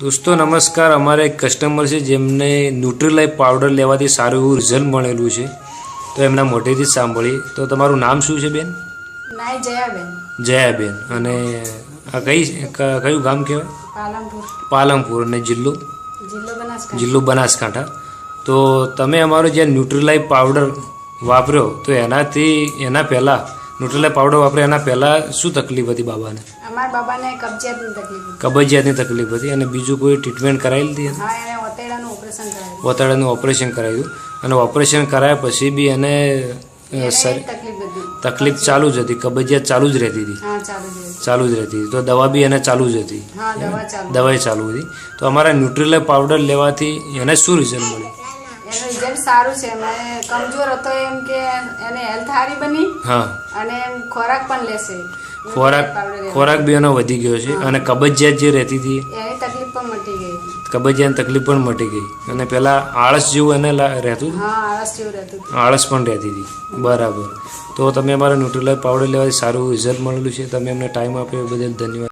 દોસ્તો નમસ્કાર. અમારે એક કસ્ટમર છે જેમને ન્યુટ્રીલાઇફ પાવડર લેવાથી સારું એવું રિઝલ્ટ મળેલું છે. તો એમના મોઢેથી જ સાંભળી તો તમારું નામ શું છે બેન? જયાબેન. જયાબેન. અને આ કઈ કયું ગામ કહેવાય? પાલમપુર અને જિલ્લો? જિલ્લો બનાસકાંઠા. જિલ્લો બનાસકાંઠા. તો તમે અમારો જે ન્યુટ્રીલાઇફ પાવડર વાપર્યો તો એનાથી એના પહેલાં ન્યુટ્રીલાઇફ પાવડર વાપરે એના પહેલાં શું તકલીફ હતી બાબાને? અમારા બાબાને કબજિયાતની તકલીફ હતી. કબજિયાતની તકલીફ હતી અને બીજું કોઈ ટ્રીટમેન્ટ કરાવેલી હતી? હા એને ઓતેડાનું ઓપરેશન કરાવ્યું ઓતેડાનું ઓપરેશન કરાવ્યું અને ઓપરેશન કરાયા પછી બી એને તકલીફ ચાલુ જ હતી કબજિયાત ચાલુ જ રહેતી હતી. ચાલુ જ રહેતી. હતી. તો દવા બી એને ચાલુ જ હતી. દવાએ ચાલુ. દવાઈ ચાલુ હતી. તો અમારા ન્યુટ્રીલાઇફ પાવડર લેવાથી એને શું રિઝલ્ટ મળ્યું? એનું રિઝલ્ટ સારું છે. મેં કમજોર હતો એમ કે એને હેલ્થ સારી બની હા. અને એમ ખોરાક પણ લેશે. ખોરાક ખોરાક બી એનો વધી ગયો છે. અને કબજિયાત જે રહેતી હતી એની તકલીફ પણ મટી ગઈ. કબજિયાતની તકલીફ પણ મટી ગઈ. અને પહેલાં આળસ જેવું એને રહેતું હતું. હા આળસ જેવું રહેતું આળસ પણ રહેતી હતી. બરાબર. તો તમે અમારા ન્યુટ્રીલાઇફ પાવડર લેવાથી સારું રિઝલ્ટ મળેલું છે. તમે અમને ટાઈમ આપ્યો એ બદલ ધન્યવાદ.